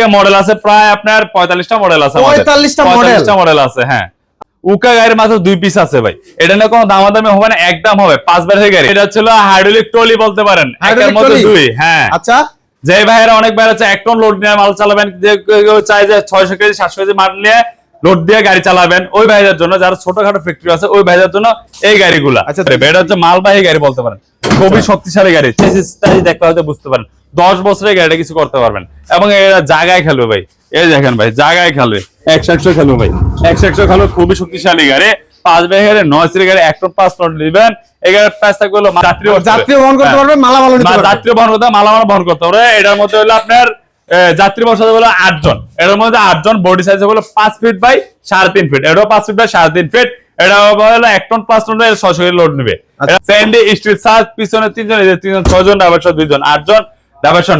এদিকে মডেল আছে প্রায় আপনার পঁয়তাল্লিশটা মডেল আছে আমাদের। 45টা model? 45টা মডেল আছে হ্যাঁ। উকা গাড়ির মাত্র দুই পিস আছে ভাই। এটা না কোনো দামাদামি হবে না একদম হবে। পাঁচ ব্যাটারি গাড়ি এটা ছিল হাইড্রোলিক ট্রলি বলতে পারেন। একের মধ্যে দুই হ্যাঁ। আচ্ছা। যে ভাইয়েরা অনেক ভাইরা আছে এক টন লোড নিয়ে মাল চালাবেন যে কেউ চায় যে ছয়শো কেজি সাতশো কেজি মাল নিয়ে লোড দিয়ে গাড়ি চালাবেন ওই ভাইদের জন্য যারা ছোটখাটো ফ্যাক্টরি আছে ওই ভাইদের জন্য এই গাড়িগুলা। আচ্ছা, এটা হচ্ছে মালবাহী গাড়ি বলতে পারেন। খুবই শক্তিশালী গাড়ি। দেখতে হয়তো বুঝতে পারেন। দশ বছরের গাড়িটা কিছু করতে পারবেন। এবং এরা জায়গায় খেলবে ভাই। এই দেখেন ভাই জায়গায় খেলবে। একশো একশো খেলবে ভাই। একশো একশো খেলবে খুবই শক্তিশালী গাড়ি পাঁচ ব্যাগের নয় সিটের গাড়ি এক টন পাঁচ টন থাকবে হলো যাত্রী যাত্রী বহন করতে। পারবে মালামাল নিতে যাত্রী বহন করতে হবে, মালামাল বহন করতে হবে এটার মধ্যে হলো আপনার যাত্রী বসাতে হলো আটজন এটার মধ্যে আটজন বডি সাইজ হলো পাঁচ ফিট বাই সাড়ে তিন ফিট এটাও পাঁচ ফিট বাই সাড়ে তিন ফিট এটা হলো এক টন পাঁচ টন ছশো লোড নেবে। আচ্ছা। স্যান্ডি স্ট্রিট সার্চ পিছনে তিনজন তিনজন ছজন ড্রাইভার সহ দুইজন আটজন।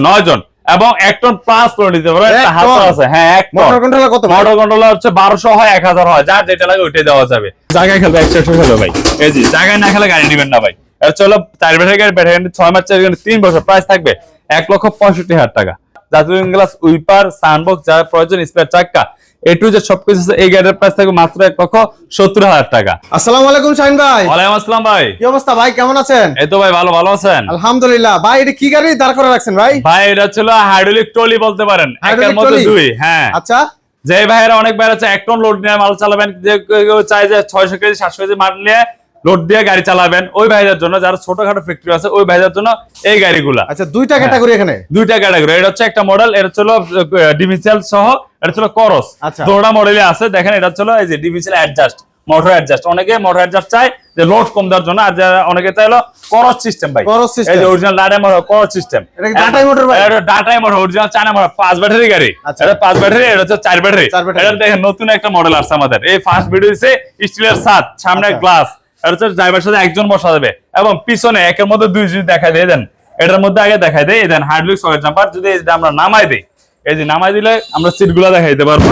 নয় জন এবং এক টন প্লাস করে নিতে একটা হাত আছে হ্যাঁ এক মোটর কন্ট্রোলার কত ভাই? মোটর কন্ট্রোলার হচ্ছে বারোশো হয় এক হাজার হয় যার যেটা লাগে ওইটাই দেওয়া যাবে। জায়গায় খেলবে খেলবে ভাই। এই জায়গায় না খেলে গাড়ি নিবেন না ভাই। এটা চলো চার ব্যাটারি গাড়ি ব্যাটারি গাড়ি ছয় মাস চার তিন বছর প্রাইস থাকবে এক লক্ষ পঁয়ষট্টি হাজার টাকা। জাতীয় গ্লাস উইপার সানবক্স যার প্রয়োজন স্পেয়ার চাক্কা। এ টু সবকিছু এই গাড়ির প্রাইস থাকবে মাত্র এক লক্ষ সত্তর হাজার টাকা। আসসালামু আলাইকুম শাহিন ভাই। ওয়ালাইকুম আসসালাম ভাই। কি অবস্থা ভাই? কেমন আছেন? এই তো ভাই ভালো ভালো আছেন? আলহামদুলিল্লাহ। ভাই এটা কি গাড়ি দাঁড় করে রাখছেন ভাই? ভাই এটা ছিল হাইড্রোলিক ট্রলি বলতে পারেন। একের মধ্যে দুই হ্যাঁ। আচ্ছা। যে ভাইয়েরা অনেক ভাইয়ের আছে এক টন লোড নিয়ে মাল চালাবেন যে কেউ ছয়শো কেজি সাতশো কেজি মাল নিয়ে লোড দিয়ে গাড়ি চালাবেন ওই ভাইদের জন্য যারা ছোটখাটো ফ্যাক্টরি আছে ওই ভাইদের জন্য এই গাড়িগুলা। আচ্ছা দুইটা হ্যাঁ। ক্যাটাগরি এখানে? দুইটা ক্যাটাগরি এটা হচ্ছে একটা মডেল এটা সহ এটা ছিল করস আচ্ছা। মডেলে আছে দেখেন এটা ছিল এই যে ডিভিসিয়াল অ্যাডজাস্ট মোটর অ্যাডজাস্ট অনেকে মোটর অ্যাডজাস্ট চায় যে লোড কম দেওয়ার জন্য আর যারা অনেকে চাইলো করস সিস্টেম ভাই Corus system। এই যে original data motor Corus system এটা কি মোটর ভাই? এটা ডাটাই মোটর অরিজিনাল চায়না মোটর পাঁচ ব্যাটারি গাড়ি আচ্ছা। এটা পাঁচ ব্যাটারি এটা হচ্ছে চার ব্যাটারি চার ব্যাটারি। এটা দেখেন নতুন একটা মডেল আসছে আমাদের এই ফার্স্ট ভিডিও দিছে স্টিলের সাত সামনে আচ্ছা। গ্লাস এটা হচ্ছে ড্রাইভার সাথে একজন বসা যাবে এবং পিছনে একের মধ্যে দুই যদি দেখা দিয়ে দেন এটার মধ্যে আগে দেখাই দেয় দেন হার্ডলিক সকেট জাম্পার যদি আমরা নামাই দেই এই যে নামাই দিলে আমরা সিটগুলা দেখাই দিতে পারব।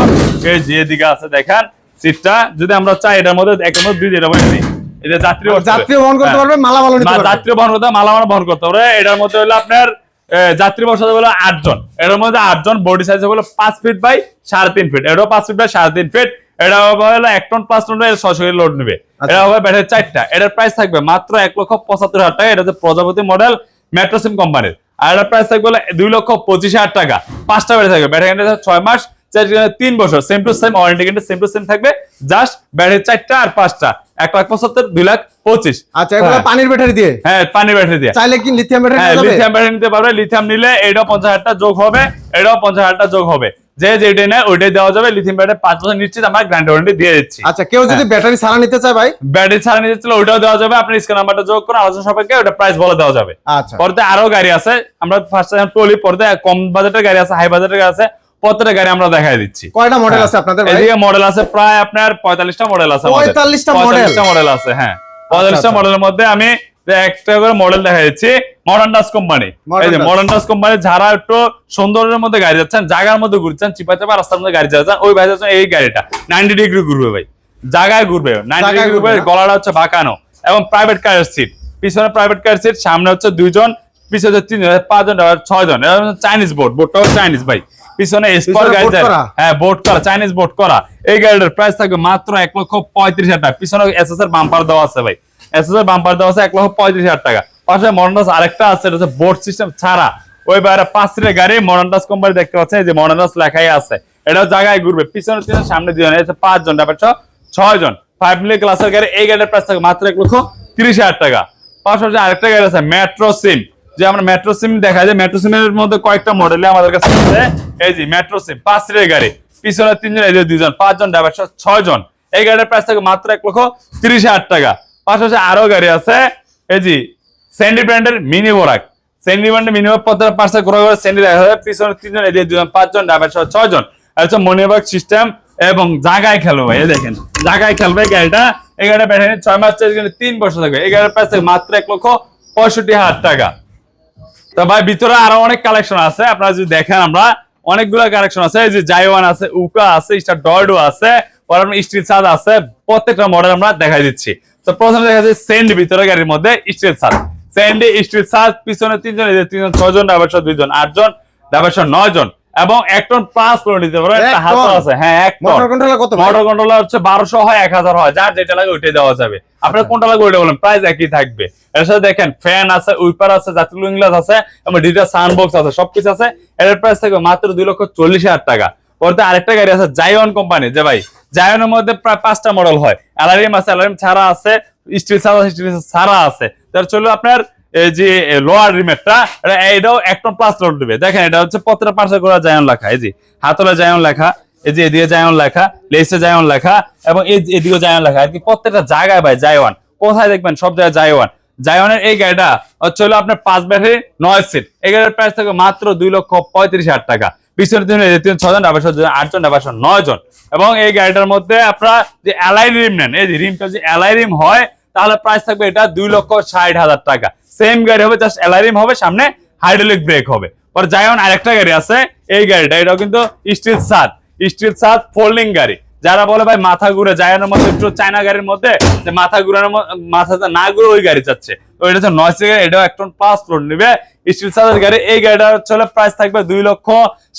এই যে এদিকে আছে দেখেন সিটটা যদি আমরা চাই এটার মধ্যে একের মধ্যে দুই যেটা বলে দিই। এই যে যাত্রী যাত্রী বহন করতে হ্যাঁ। পারবে মালামাল নিতে যাত্রী বহন করতে হবে, মালামাল বহন করতে হবে। এটার মধ্যে হলো আপনার যাত্রী বসাতে হলো আটজন। এটার মধ্যে আটজন বডি সাইজ হলো পাঁচ ফিট বাই সাড়ে তিন ফিট এটাও পাঁচ ফিট বাই সাড়ে তিন ফিট এটা হলো এক টন পাঁচ টন ছশো লোড নেবে। এটা হবে ব্যাটারি চারটা। এটার প্রাইস থাকবে মাত্র এক লক্ষ পঁচাত্তর হাজার টাকা। এটা হচ্ছে প্রজাপতি মডেল মেট্রোসিম কোম্পানির আর এটার প্রাইস থাকবে দুই লক্ষ পঁচিশ হাজার টাকা। পাঁচটা ব্যাটারি থাকবে। ব্যাটারি গ্যারান্টি ছয় মাস তিন বছর। সেম টু সেম ওয়ারেন্টি কিন্তু সেম টু সেম থাকবে। জাস্ট ব্যাটারি চারটা আর পাঁচটা। এক লাখ পঁচাত্তর দুই লাখ পঁচিশ। আচ্ছা এগুলো হ্যাঁ। পানির ব্যাটারি দিয়ে? হ্যাঁ পানির ব্যাটারি দিয়ে। চাইলে কি লিথিয়াম ব্যাটারি হ্যাঁ লিথিয়াম ব্যাটারি নিতে পারবে। লিথিয়াম নিলে এটাও পঞ্চাশ হাজারটা যোগ হবে এটাও পঞ্চাশ হাজারটা যোগ হবে। যে যেটাই নেয় ওইটাই দেওয়া যাবে। লিথিয়াম ব্যাটারি পাঁচ বছর নিশ্চিত আমরা গ্যারান্টি ওয়ারেন্টি দিয়ে দিচ্ছি। আচ্ছা কেউ যদি হ্যাঁ। ব্যাটারি ছাড়া নিতে চায় ভাই? ব্যাটারি ছাড়া নিতে চাইলে ওইটাও দেওয়া যাবে। আপনার স্ক্যান নাম্বারটা যোগ করে আলোচনা সাপেক্ষে ওটা প্রাইস বলে দেওয়া যাবে। আচ্ছা। পরে আরও গাড়ি আছে। আমরা ফার্স্ট টাইম টলি পরে কম বাজেটের গাড়ি আছে হাই বাজেটের গাড়ি আছে। প্রত্যেকটা গাড়ি আমরা দেখাই দিচ্ছি। কয়টা মডেল হ্যাঁ। আছে আপনাদের এদিকে মডেল আছে প্রায় আপনার পঁয়তাল্লিশটা মডেল আছে আমাদের। 45টা model? 45টা মডেল আছে হ্যাঁ। পঁয়তাল্লিশটা আচ্ছা। মডেলের মধ্যে আমি একটা করে মডেল দেখা যাচ্ছি মডার্ন ডাস কোম্পানি Modern এই যে মডার্ন ডাস কোম্পানি যারা একটু সৌন্দর্যের মধ্যে গাড়ি যাচ্ছেন জায়গার মধ্যে ঘুরছেন চিপা চাপা রাস্তার মধ্যে গাড়ি যাচ্ছেন ওই ভাই যাচ্ছেন এই গাড়িটা। নাইনটি ডিগ্রি ঘুরবে ভাই। জায়গায় ঘুরবে। নাইনটি ডিগ্রি ঘুরবে গলাটা হচ্ছে বাঁকানো। এবং প্রাইভেট কারের সিট পিছনে প্রাইভেট কার সিট সামনে হচ্ছে দুইজন পিছনে হচ্ছে তিনজন পাঁচজন ছয়জন। চাইনিজ বোর্ড বোর্ডটা হচ্ছে চাইনিজ ভাই। পিছনে স্পট গাড়ি। করা? হ্যাঁ বোর্ড করা চাইনিজ বোর্ড করা। এই গাড়িটার প্রাইস থাকবে মাত্র এক লক্ষ পঁয়ত্রিশ হাজার টাকা। পিছনে এসএস এর বাম্পার দেওয়া আছে ভাই। এসএস এর বাম্পার দেওয়া আছে এক লক্ষ পঁয়ত্রিশ হাজার টাকা। পাশে মডার্নাস আরেকটা আছে, এটা হচ্ছে বোর্ড সিস্টেম ছাড়া। ওই বাইরে পাঁচ সিটের গাড়ি মডার্নাস কোম্পানি দেখতে পাচ্ছেন যে মডার্নাস লেখাই আছে। এটাও জায়গায় ঘুরবে। পিছনে তিনজন সামনে দুজন, এই যে পাঁচজন তারপর ছ- ছয় জন। ফাইভ মিলি ক্লাসের গাড়ি, এই গাড়ির প্রাইস থাকবে মাত্র এক লক্ষ তিরিশ হাজার টাকা। পাশাপাশি আরেকটা গাড়ি আছে মেট্রো সিম যে আমরা মেট্রো সিম দেখা যায় মেট্রো সিমের মধ্যে কয়েকটা মডেলে আমাদের কাছে আছে। এই যে মেট্রো সিম পাঁচ সিটের গাড়ি। পিছনে তিনজন, এই যে দুজন পাঁচজন ড্রাইভার সহ ছয় জন। এই গাড়ির প্রাইস থাকে মাত্র এক লক্ষ তিরিশ হাজার টাকা। পাশাপাশি আরও গাড়ি আছে। এই যে স্যান্ডি ব্র্যান্ডের মিনি বোরাক স্যান্ডি ব্র্যান্ডের মিনি পথের পাশে ঘোরা ঘোরা স্যান্ডি দেখা যায় পিছনে তিনজন যে দুজন, পাঁচজন ড্রাইভার সহ ছয় জন আর হচ্ছে মনিবাগ সিস্টেম এবং জায়গায় খেলবে ভাই দেখেন। জায়গায় খেলবে গাড়িটা। এই গাড়িটা ব্যাটারি ছয় মাস চার্জ তিন বছর থাকবে। এই গাড়ির প্রাইস মাত্র এক লক্ষ পঁয়ষট্টি হাজার টাকা। তো ভাই, ভিতরে আরও অনেক কালেকশন আছে। আপনারা যদি দেখেন আমরা, অনেকগুলো কালেকশন আছে। এই যে জাইওয়ান আছে উকা আছে স্টার ডয়ডো আছে স্ট্রিট সাদ আছে। প্রত্যেকটা মডেল আমরা দেখাই দিচ্ছি। তো প্রথমে দেখা যাচ্ছে সেন্ড ভিতরে গাড়ির মধ্যে স্ট্রিট সাদ সেন্ড স্ট্রিট সাদ পিছনে তিনজন তিনজন ছয়জন ড্রাইভার সহ দুইজন আটজন ড্রাইভার সহ নয় জন এবং এক টন প্লাস করে নিতে এক একটা টন? আছে হ্যাঁ এক টন মোটর কন্ট্রোলার কত মোটর কন্ট্রোলার হচ্ছে বারোশো হয় এক হাজার হয় যার যেটা লাগে ওইটাই দেওয়া যাবে। আপনার কোনটা লাগবে ওইটা বলেন প্রাইস একই থাকবে। এর সাথে দেখেন ফ্যান আছে উইপার আছে জাতীয় ইংলাস আছে এবং ডিজিটাল সাউন্ড বক্স আছে সবকিছু আছে। এর প্রাইস থাকবে মাত্র দুই লক্ষ চল্লিশ হাজার টাকা। পরে আরেকটা গাড়ি আছে জাইওয়ান কোম্পানি যে ভাই জাইওয়ানের মধ্যে প্রায় পাঁচটা মডেল হয়। অ্যালারিম আছে অ্যালারিম ছাড়া আছে স্টিল ছাড়া স্টিল ছাড়া আছে। তার চলো আপনার এই যে লোয়ার রিমেটটা এটাও এক টন প্লাস লোড দিবে। দেখেন, এটা হচ্ছে পত্র পার্সেল করা জায়ন লেখা, এই যে হাতলে জায়ন লেখা, এই যে এদিকে জায়ন লেখা লেসে জায়ন লেখা, এবং এই এদিকে জায়ন লেখা। আর কি প্রত্যেকটা জায়গায় ভাই জায়ওয়ান কোথায় দেখবেন? সব জায়গায় জায়ওয়ান জায়ওয়ানের এই গাড়িটা হচ্ছে হলো আপনার পাঁচ ব্যাটারি নয় সিট এই গাড়ির প্রাইস থাকবে মাত্র দুই লক্ষ পঁয়ত্রিশ হাজার টাকা। পিছনে তিন ছজন ডাবাসন আটজন নয় জন। এবং এই গাড়িটার মধ্যে আপনারা যে অ্যালাই নেন, এই যে অ্যালাই হয়, তাহলে প্রাইস থাকবে এটা দুই লক্ষ ষাট হাজার টাকা। সেম গাড়ি হবে জাস্ট হবে, সামনে হাইড্রোলিক ব্রেক হবে। পর আরেকটা গাড়ি আছে, এই গাড়িটা, এটাও কিন্তু স্টিল সাত স্টিল সাত ফোল্ডিং গাড়ি। যারা বলে, ভাই, মাথা ঘুরে জায়নের মধ্যে, একটু চায়না গাড়ির মধ্যে মাথা ঘুরানোর ম- মাথাটা না ঘুরে ওই গাড়ি চাচ্ছে এটা হচ্ছে নয় গাড়ি এটাও এক টন পাঁচ লোড নিবে। স্টিল সাতের গাড়ি, এই গাড়িটা হচ্ছে প্রাইস থাকবে দুই লক্ষ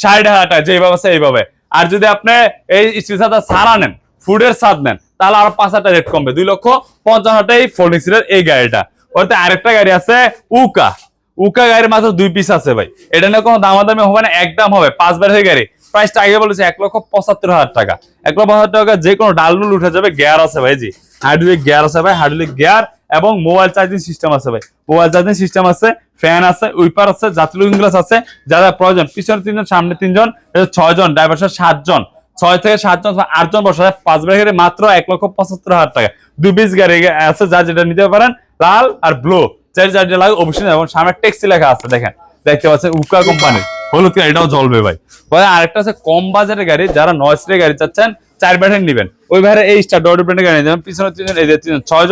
ষাট হাজার টাকা, যেভাবে আছে এইভাবে। আর যদি আপনি এই স্টিল সাদা সারা নেন ফুডের সাদ নেন, তাহলে আরও পাঁচ হাজার রেট কমবে, দুই লক্ষ পঞ্চান্ন হাজার এই ফোল্ডিং সিটের এই গাড়িটা। ওতে আরেকটা গাড়ি আছে উকা। উকা গাড়ির মাত্র দুই পিস আছে ভাই। এটা নিয়ে কোনো দামাদামি হবে না, একদম হবে, পাঁচ বার হয়ে গাড়ি প্রাইসটা আগে বলেছে এক লক্ষ পঁচাত্তর হাজার টাকা। এক লক্ষ পঁচাত্তর টাকা যে কোনো ডালমুল উঠে যাবে গিয়ার আছে ভাই, জি। হাইড্রোলিক গিয়ার আছে ভাই হাইড্রোলিক গিয়ার এবং মোবাইল চার্জিং সিস্টেম আছে ভাই। মোবাইল চার্জিং সিস্টেম আছে ফ্যান আছে উইপার আছে, জাতীয় গ্লাস আছে, যারা প্রয়োজন, পিছনে তিনজন, সামনে তিনজন ছয় জন ড্রাইভার সাতজন ছয় থেকে সাতজন আটজন বসা যায় পাঁচ ব্যাগের মাত্র এক লক্ষ পঁচাত্তর হাজার টাকা। দুই পিস গাড়ি আছে যা যেটা নিতে পারেন, লাল আর ব্লু চার চারটে লাগে অবশ্যই এবং সামনে ট্যাক্সি লেখা আছে, দেখেন। দেখতে পাচ্ছেন, উকা কোম্পানির হলুদ গাড়ি, এটাও জ্বলবে ভাই। ভাই আরেকটা আছে, কম বাজারের গাড়ি, যারা নয় গাড়ি চাচ্ছেন, চার ব্যাটারি নিবেন। ওই ভাইরা এই স্টার ডট ব্র্যান্ডের গাড়ি যেমন পিছনে তিনজন, এই যে তিনজন ছয়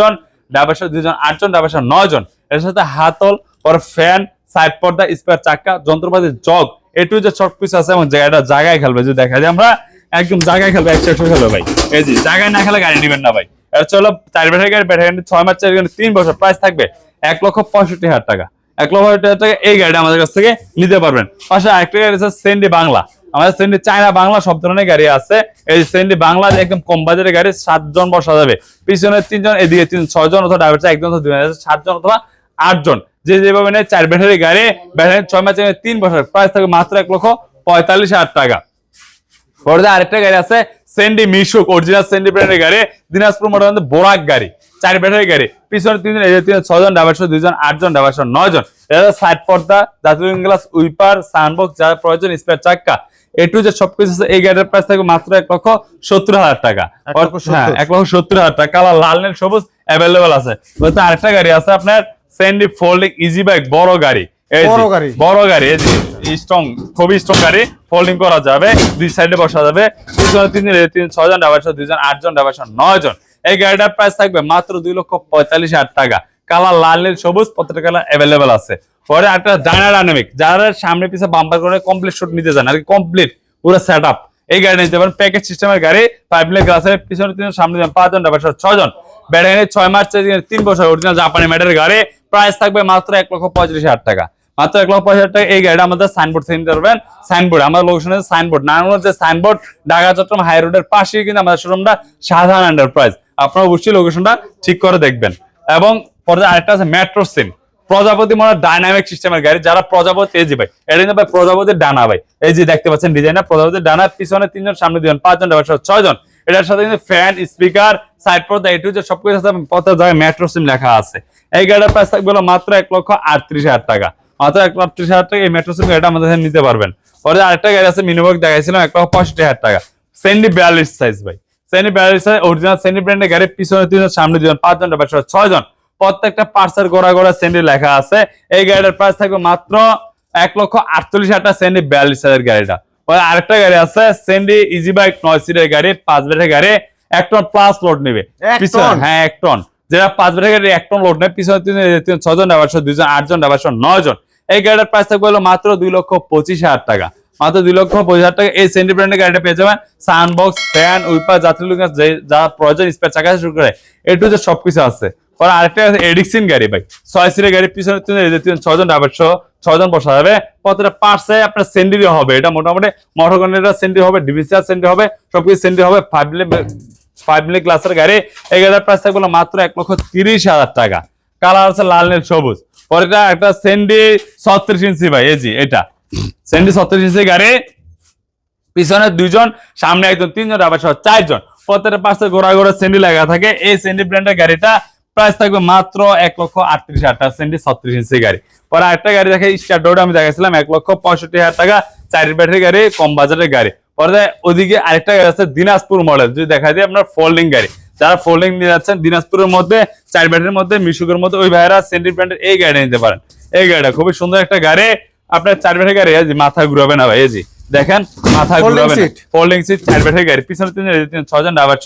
জন ডাবাসা দুজন, আটজন ডাবাসা নয় জন এর সাথে হাতল পর ফ্যান সাইড পর্দা স্পেয়ার চাকা যন্ত্রপাতি জগ এটু যে সব কিছু আছে এবং জায়গাটা জায়গায় খেলবে। যদি দেখা যায়, আমরা একদম জায়গায় খেলবে একশো একশো খেলবে ভাই। এই যে, জায়গায় না খেলে গাড়ি নিবেন না ভাই। এটা চলো চার ব্যাটারি গাড়ি ব্যাটারি গাড়ি, ছয় মাস চার গাড়ি তিন বছর প্রাইস থাকবে এক লক্ষ পঁয়ষট্টি হাজার টাকা। এক লক্ষ পঁয়ষট্টি হাজার টাকা এই গাড়িটা আমাদের কাছ থেকে নিতে পারবেন। পাশে আরেকটা গাড়ি আছে সেন্ডি বাংলা আমাদের সেন্ডি চায়না বাংলা সব ধরনের গাড়ি আছে। এই সেন্ডি বাংলা একদম কম বাজারের গাড়ি, সাতজন বসা যাবে। পিছনে তিনজন, এদিকে তিন, ছয়জন অথবা ড্রাইভার একজন অথবা দুজন সাতজন অথবা আটজন। যে যেভাবে নেয়, চার ব্যাটারি গাড়ি ব্যাটারি ছয় মাসে তিন বছর প্রাইস থাকবে মাত্র এক লক্ষ পঁয়তাল্লিশ হাজার টাকা। পরে আরেকটা গাড়ি আছে সেন্ডি মিশুক অরিজিনাল সেন্ডি ব্র্যান্ডের গাড়ি, দিনাজপুর মোটর বোরাক গাড়ি, চার ব্যাটারি গাড়ি। পিছনে তিনজন এই যে তিনজন ছজন ডাইভারশো দুজন আটজন ডাইভারশো নয় জন এটা সাইড পর্দা, জাতীয় গ্লাস উইপার সাউন্ডবক্স যারা প্রয়োজন স্পেয়ার চাক্কা। এ টু যে সবকিছু আছে এই গাড়ির প্রাইস থাকবে মাত্র এক লক্ষ সত্তর হাজার টাকা। হ্যাঁ এক লক্ষ সত্তর হাজার টাকা। কালার লাল নীল সবুজ অ্যাভেলেবেল আছে। আরেকটা গাড়ি আছে আপনার ফোল্ডিং ইজি বাইক বড় গাড়ি। বড় স্ট্রং খুবই স্ট্রং গাড়ি। ফোল্ডিং করা যাবে দুই সাইডে বসা যাবে। পিছনে তিন ছজন আটজন এই গাড়িটার প্রাইস থাকবে মাত্র দুই লক্ষ পঁয়তাল্লিশ হাজার টাকা। কালার লাল নীল সবুজ প্রত্যেকটা কালার অ্যাভেলেবেল আছে। পরে একটা ডাইনামিক যারা সামনে পিছে বাম্পার করে কমপ্লিট শুট নিতে চান, আর কি কমপ্লিট পুরো সেট আপ এই গাড়ি নিতে পারেন প্যাকেজ সিস্টেমের গাড়ি পাইপ লাইন গ্লাসের পিছনে তিন সামনে পাঁচজন ডাইভারশো ছজন ব্যাটারি ছয় মাস তিন বছর অরিজিনাল জাপানি ম্যাটের গাড়ি প্রাইস থাকবে মাত্র এক লক্ষ পঁয়ত্রিশ হাজার টাকা। মাত্র এক লক্ষ পঁয়ত্রিশ হাজার টাকা, এই গাড়িটা আমাদের সাইনবোর্ড থেকে নিতে পারবেন। সাইনবোর্ড আমাদের লোকেশনের সাইনবোর্ড নারায়ণগঞ্জ যে সাইনবোর্ড ঢাকা, চট্টগ্রাম হাই রোডের পাশেই কিন্তু আমাদের শোরুমটা সাধারণ এন্টারপ্রাইজ আপনারা অবশ্যই লোকেশনটা ঠিক করে দেখবেন। এবং পরে আরেকটা আছে মেট্রো সিম প্রজাপতি মনে ডাইনামিক সিস্টেমের গাড়ি, যারা প্রজাপতি, এই যে ভাই, এটা ভাই প্রজাপতির ডানা ভাই, এই যে দেখতে পাচ্ছেন ডিজাইনার প্রজাপতির ডানা, পিছনে তিনজন, সামনে দুজন পাঁচজন ড্রাইভার ছয়জন। এটার সাথে কিন্তু ফ্যান স্পিকার সাইড পর্দা এটু যে সবকিছু আছে প্রত্যেক জায়গায় মেট্রো সিম লেখা আছে। এই গাড়ির প্রাইস থাকবে মাত্র এক লক্ষ আটত্রিশ হাজার টাকা। মাত্র এক লক্ষ আটত্রিশ হাজার টাকা এই মেট্রো সিম গাড়িটা আমাদের নিতে পারবেন। পরে আরেকটা গাড়ি আছে মিনিমাম দেখাইছিলাম, এক লক্ষ পঁয়ষট্টি হাজার টাকা। সেন্ডি বিয়াল্লিশ সাইজ ভাই। সেন্ডি বিয়াল্লিশ সাইজ অরিজিনাল সেন্ডি ব্র্যান্ডের গাড়ি, পিছনে তিনজন, সামনে দুজন পাঁচজন ড্রাইভার সহ ছয়জন। প্রত্যেকটা পার্সেল গোড়া গোড়া সেন্ডি লেখা আছে। এই গাড়িটার প্রাইস থাকবে মাত্র এক লক্ষ আটচল্লিশ হাজার সেন্ডি বিয়াল্লিশ হাজার গাড়িটা। আরেকটা গাড়ি আছে সেন্ডি ইজি বাইক নয় সিটের গাড়ি পাঁচ বেটের গাড়ি এক টন প্লাস লোড নেবে। হ্যাঁ এক টন যেটা পাঁচ বেটের গাড়ি এক টন লোড নেবে পিছনে ছজন ডাইভারশো দুজন আটজন ডাইভারশো নয় জন। এই গাড়িটার প্রাইস থাকবে হলো মাত্র দুই লক্ষ পঁচিশ হাজার টাকা। মাত্র দুই লক্ষ পঁচিশ হাজার টাকা। এই সেন্ডি ব্র্যান্ডের গাড়িটা পেয়ে যাবেন সাউন্ড বক্স ফ্যান উইপার যাত্রী যা প্রয়োজন স্পেয়ার চাকা শুরু করে। এটু যে সবকিছু আছে। পরে আরেকটা এডিক্সিন গাড়ি ভাই ছয় সিটের গাড়ি পিছনে তিন ছজন ডাইভারশো ছয়জন বসা যাবে প্রত্যেকটা পার্সে আপনার সেন্ডি হবে এটা মোটামুটি মোটর কন্টেনার সেন্ডি হবে ডিভিসিআর সেন্ডি হবে সবকিছু সেন্ডি হবে ফাইভ ফাইভ মিলি ক্লাসের গাড়ি এই গাড়ির প্রাইস থাকবে মাত্র এক লক্ষ তিরিশ হাজার টাকা কালার আছে লাল নীল সবুজ পরেটা একটা সেন্ডি ছত্রিশ ইঞ্চি ভাই এই এটা সেন্ডি ছত্রিশ ইঞ্চি গাড়ি পিছনে দুইজন সামনে একজন তিনজন আবার সহ চারজন প্রত্যেকটা পাশে গোড়া গোড়া সেন্ডি লাগা থাকে এই সেন্ডি ব্র্যান্ডের গাড়িটা প্রাইস থাকবে মাত্র এক লক্ষ আটত্রিশ হাজার টাকা সেন্ডি ছত্রিশ ইঞ্চি গাড়ি। পরে আরেকটা গাড়ি দেখে স্টার ডোড আমি দেখাইছিলাম এক লক্ষ পঁয়ষট্টি হাজার টাকা চারি ব্যাটারি গাড়ি কম বাজারের গাড়ি। পরে ওদিকে আরেকটা গাড়ি আছে দিনাজপুর মডেল যদি দেখা যায় আপনার ফোল্ডিং গাড়ি। যারা ফোল্ডিং নিয়ে যাচ্ছেন দিনাজপুরের মধ্যে চার ব্যাটারির মধ্যে মিশুকের মধ্যে ওই ভাইরা সেন্ডি ব্র্যান্ডের এই গাড়ি নিতে পারেন। এই গাড়িটা খুবই সুন্দর একটা গাড়ি। আপনার চার ব্যাটারি গাড়ি এই মাথা ঘুরাবে না ভাই এই দেখেন মাথা ঘুরাবে ফোল্ডিং সিট চার ব্যাটারি গাড়ি। পিছনে তিন ছজন ড্রাইভার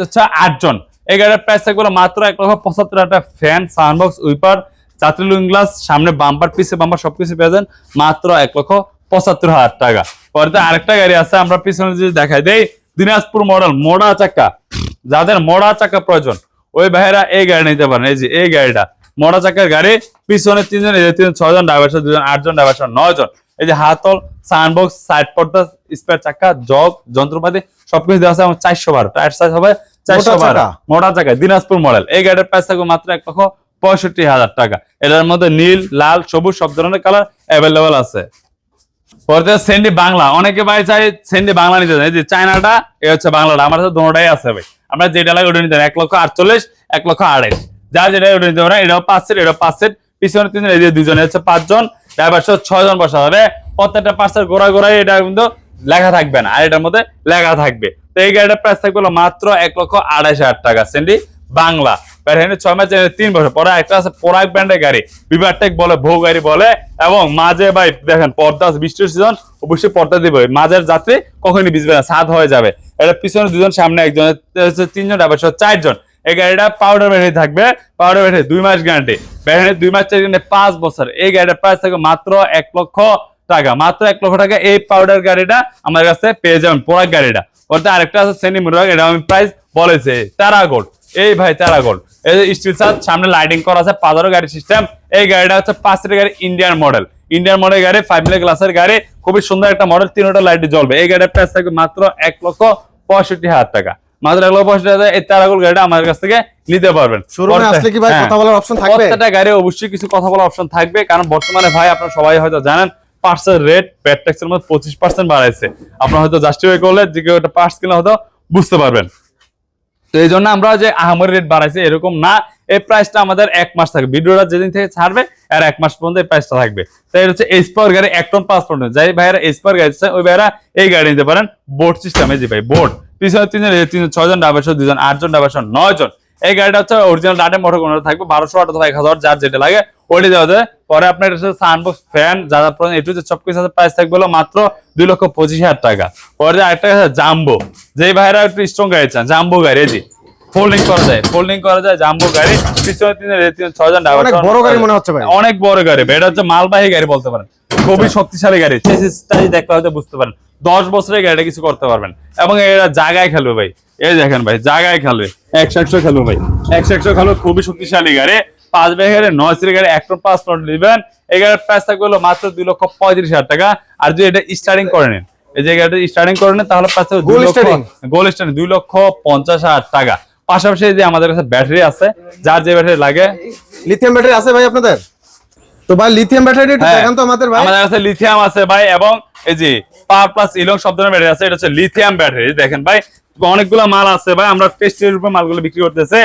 হচ্ছে আটজন। এই গাড়ির প্রাইস থাকবে মাত্র এক লক্ষ পঁচাত্তর টাকা। ফ্যান সাউন্ডবক্স উইপার যাত্রী লুইং গ্লাস সামনে বাম্পার পিছে বাম্পার সবকিছু পেয়ে যান মাত্র এক লক্ষ পঁচাত্তর হাজার টাকা। পরে আরেকটা গাড়ি আছে, আমরা পিছনে যদি দেখাই দেই, দিনাজপুর মডেল মোড়া চাকা যাদের মোড়া চাকা প্রয়োজন, ওই ভাইরা এই গাড়ি নিতে পারেন। এই যে, এই গাড়িটা, মোড়া চাকার গাড়ি, পিছনে তিনজন তিনজন, ছয়জন ড্রাইভার দুজন, আটজন ড্রাইভার নয়জন। এই যে হাতল সাউন্ডবক্স সাইড পর্দা স্পেয়ার চাকা জগ যন্ত্রপাতি, সবকিছু দেওয়া আছে, এবং চারশো বারো টায়ার সাইজ হবে চারশো মোটা বারো মোটা চাকা দিনাজপুর মডেল এই গাড়ির প্রাইস থাকবে মাত্র এক লক্ষ পঁয়ষট্টি হাজার টাকা। এটার মধ্যে নীল লাল সবুজ সব ধরনের কালার অ্যাভেলেবেল আছে। পরে সেন্ডি বাংলা অনেকে ভাই চাই সেন্ডি বাংলা নিতে চাই যে চায়নাটা এ হচ্ছে বাংলাটা আমার কাছে দুটোটাই আছে ভাই। আমরা যেটা লাগে ওটা নিতে পারি। এক লক্ষ আটচল্লিশ এক লক্ষ আড়াইশ। যেটা ওটা নিতে পারেন। এটাও পাঁচ সেট এটাও পাঁচ সেট। পিছনে তিনজন এই যে দুজনে হচ্ছে পাঁচজন। ড্রাইভার সহ ছয়জন বসা হবে। প্রত্যেকটা পাঁচের গোড়া গোড়ায় এটা কিন্তু লেখা থাকবে না, আর এটার মধ্যে লেখা থাকবে। তো এই গাড়িটার প্রাইস থাকবে মাত্র এক লক্ষ আড়াইশ হাজার টাকা। সেন্ডি, বাংলা। ছয় মাস তিন বছর। পরে একটা আছে পোরাক ব্র্যান্ডের গাড়ি। বিভারটেক বলে, ভৌ গাড়ি বলে, এবং মাঝে ভাই দেখেন পর্দা বৃষ্টির সিজন অবশ্যই পর্দা দিবে। মাঝের যাত্রী কখনই ভিজবে না, সাত হয়ে যাবে। এটা পিছনে দুজন, সামনে একজন তিনজন ড্রাইভার সহ চারজন। এই গাড়িটা পাউডার ব্যাটারি থাকবে পাউডার ব্যাটারি দুই মাস গ্যারান্টি ব্যাটারি দুই মাস গ্যারান্টি পাঁচ বছর। এই গাড়িটার প্রাইস থাকবে মাত্র এক লক্ষ টাকা মাত্র এক লক্ষ টাকা এই পাউডার গাড়িটা আমার কাছে পেয়ে যাবেন পোড়াক গাড়িটা। ওতে আরেকটা আছে সেনি মুরাগ এটা আমি প্রাইস বলেছে। তারা গোল্ড এই ভাই তারা গোল্ড এই যে স্টিল সাত সামনে লাইটিং করা আছে পাঁচারো গাড়ি সিস্টেম এই গাড়িটা হচ্ছে পাঁচ সিটের গাড়ি ইন্ডিয়ান মডেল ইন্ডিয়ান মডেল গাড়ি ফাইভ মিলি গ্লাসের গাড়ি খুবই সুন্দর একটা মডেল তিনটা লাইট জ্বলবে। এই গাড়ির প্রাইস থাকবে মাত্র এক লক্ষ পঁয়ষট্টি হাজার টাকা। মাত্র এক লক্ষ পঁয়ষট্টি হাজার এই তারাগোল গাড়িটা আমার কাছ থেকে নিতে পারবেন। হ্যাঁ। কথা বলার অপশন থাকবে? প্রত্যেকটা গাড়ি অবশ্যই কিছু কথা বলার অপশন থাকবে কারণ বর্তমানে ভাই আপনারা সবাই হয়তো জানেন পার্টসের রেট ট্যাক্সের মধ্যে পঁচিশ পার্সেন্ট বাড়াইছে। হয়তো জাস্টিফাই করলে যে কেউ একটা পার্টস কিনা হয়তো বুঝতে পারবেন। তো এই জন্য আমরা যে আহামরি রেট বাড়াইছে এরকম না, এই প্রাইসটা আমাদের এক মাস থাকবে। ভিডিওটা যেদিন থেকে ছাড়বে, আর এক মাস পর্যন্ত এই প্রাইসটা থাকবে। তাই হচ্ছে গাড়ি এক টন পাঁচ পর্যন্ত যাই ভাইয়েরা ওই ভাইয়েরা এই গাড়ি নিতে পারেন। বোর্ড সিস্টেমে যে ভাই বোর্ড পিছনে তিনজন তিনজন, ছয়জন সহ দুজন, আটজন সহ নয়জন। এই গাড়িটা হচ্ছে অরিজিনাল ডাটে মোটর কোনো থাকবে। বারোশো অথবা এক হাজার, যার যেটা লাগে ওটি দেওয়া যায়। পরে আপনার সানবক্স ফ্যান যা যা প্রয়োজন এটু যে সবকিছু আছে প্রাইস থাকবে হলো মাত্র দুই লক্ষ পঁচিশ হাজার টাকা। পরে যে আরেকটা জাম্বো যেই ভাইরা একটু স্ট্রং গাড়ি চান জাম্বো গাড়ি এই ফোল্ডিং করা যায় ফোল্ডিং করা যায় জাম্বো গাড়ি। পিছনে তিন ছয়জন অনেক বড় গাড়ি। মনে হচ্ছে ভাই। অনেক বড় গাড়ি এটা হচ্ছে মালবাহী গাড়ি বলতে পারেন। খুবই শক্তিশালী গাড়ি। চেসিসটা দেখলে হয়তো বুঝতে পারেন। দশ বছরের গাড়িটা কিছু করতে পারবেন। এবং এটা জায়গায় খেলবে ভাই। এই দেখেন ভাই জায়গায় খেলবে। একশো একশো খেলবে ভাই। একশো একশো খেলবে খুবই শক্তিশালী গাড়ি। পাঁচ ব্যাগের নয় সিটের গাড়ি এক পাঁচ টন নেবেন। এই গাড়ির প্রাইস থাকবে হলো মাত্র দুই লক্ষ পঁয়ত্রিশ হাজার টাকা। আর যদি এটা স্টার্টিং করে নেন এই যে গাড়িটা স্টার্টিং করে নেন তাহলে প্রাইস থাকবে? গোল স্টার্টিং দুই লক্ষ পঞ্চাশ হাজার টাকা। পাশাপাশি যে আমাদের কাছে ব্যাটারি আছে যার যে ব্যাটারি লাগে লিথিয়াম ব্যাটারি আছে ভাই আপনাদের? তো ভাই লিথিয়াম ব্যাটারি একটু হ্যাঁ। দেখান তো আমাদের ভাই। আমাদের কাছে লিথিয়াম আছে ভাই এবং এই যে পাওয়ার প্লাস ইলং ধরনের ব্যাটারি আছে এটা হচ্ছে লিথিয়াম ব্যাটারি দেখেন ভাই। অনেকগুলো মাল আছে ভাই আমরা টেস্টের রূপে মালগুলো বিক্রি করতেছে।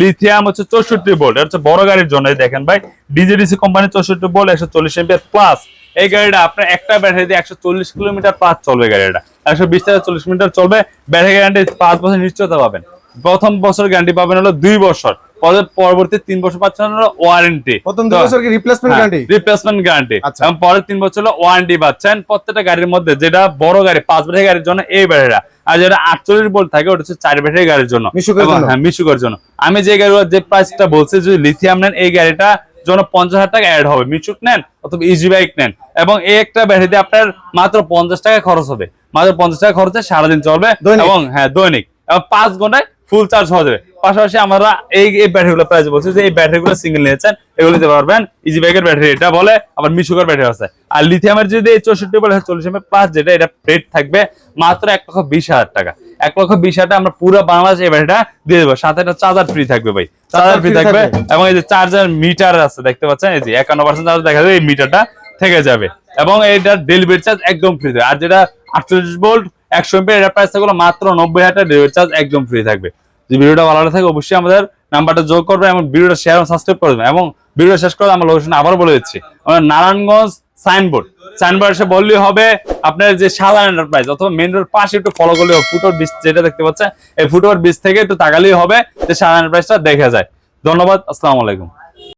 লিথিয়াম হচ্ছে চৌষট্টি বোল্ট এটা হচ্ছে বড় গাড়ির জন্য দেখেন ভাই। ডিজিডিসি কোম্পানি চৌষট্টি ভোল্ট একশো চল্লিশ এমপিয়ার প্লাস এই গাড়িটা আপনার একটা ব্যাটারি দিয়ে একশো চল্লিশ কিলোমিটার প্লাস চলবে গাড়িটা। একশো বিশ থেকে চল্লিশ মিটার চলবে। ব্যাটারি গ্যারান্টি পাঁচ বছর নিশ্চয়তা পাবেন। প্রথম বছর গ্যারান্টি পাবেন হলো দুই বছর। পরে- পরবর্তী তিন বছর পাচ্ছেন হলো ওয়ারেন্টি প্রথম দুই বছর কি রিপ্লেসমেন্ট গ্যারান্টি রিপ্লেসমেন্ট গ্যারান্টি আচ্ছা। এবং পরের তিন বছর হলো ওয়ারেন্টি পাচ্ছেন প্রত্যেকটা গাড়ির মধ্যে যেটা বড় গাড়ি পাঁচ ব্যাটারি গাড়ির জন্য এই ব্যাটারিটা আর যেটা আটচল্লিশ বোল্ট থাকে ওটা হচ্ছে চার ব্যাটারি গাড়ির জন্য। হ্যাঁ মিশুকের জন্য। আমি যে গাড়ি যে প্রাইসটা বলছি যদি লিথিয়াম নেন এই গাড়িটা জন্য পঞ্চাশ হাজার টাকা অ্যাড হবে। মিশুক নেন অথবা ইজি বাইক নেন। এবং এই একটা ব্যাটারিতে আপনার মাত্র পঞ্চাশ টাকা খরচ হবে। মাত্র পঞ্চাশ টাকা খরচে সারাদিন চলবে এবং হ্যাঁ দৈনিক। এবং পাঁচ ঘন্টায় ফুল চার্জ হয়ে যাবে। পাশাপাশি আমরা এই এই ব্যাটারিগুলো প্রাইস বলছি যে এই ব্যাটারিগুলো সিঙ্গেল নিয়েছেন এগুলো নিতে পারবেন। ইজি ব্যাগের ব্যাটারি এটা বলে আবার মিশুকার ব্যাটারি আছে। আর লিথিয়ামের যদি এই চৌষট্টি বলে চল্লিশ এমএ প্লাস যেটা এটা রেট থাকবে মাত্র এক লক্ষ বিশ হাজার টাকা। এক লক্ষ বিশ হাজার আমরা পুরো বাংলাদেশ এই ব্যাটারিটা দিয়ে দেবো। সাথে একটা চার্জার ফ্রি থাকবে ভাই। চার্জার ফ্রি থাকবে। এবং এই যে চার্জার মিটার আছে দেখতে পাচ্ছেন? এই যে একান্ন পার্সেন্ট চার্জ দেখা যাবে এই মিটারটা থেকে যাবে। এবং এইটার ডেলিভারি চার্জ একদম ফ্রি থাকবে। আর যেটা আটচল্লিশ ভোল্ট একশো এমপি এটা প্রাইস থাকবে মাত্র নব্বই হাজার ডেলিভারি চার্জ একদম ফ্রি থাকবে। যদি ভিডিওটা ভালো লাগে থাকে, অবশ্যই আমাদের নাম্বারটা যোগ করবে এবং ভিডিওটা শেয়ার এবং সাবস্ক্রাইব করে দেবেন এবং ভিডিওটা শেষ করে আমরা লোকেশন আবার বলে দিচ্ছি। নারায়ণগঞ্জ সাইনবোর্ড সাইনবোর্ড এসে বললেই হবে, আপনার যে সাদা এন্টারপ্রাইজ অথবা মেন রোড পাশে একটু ফলো করলে ফুটোর ব্রিজ যেটা দেখতে পাচ্ছেন, এই ফুটোর ব্রিজ থেকে একটু তাকালেই হবে, যে সাদা এন্টারপ্রাইজটা দেখা যায়। ধন্যবাদ, আসসালামু আলাইকুম।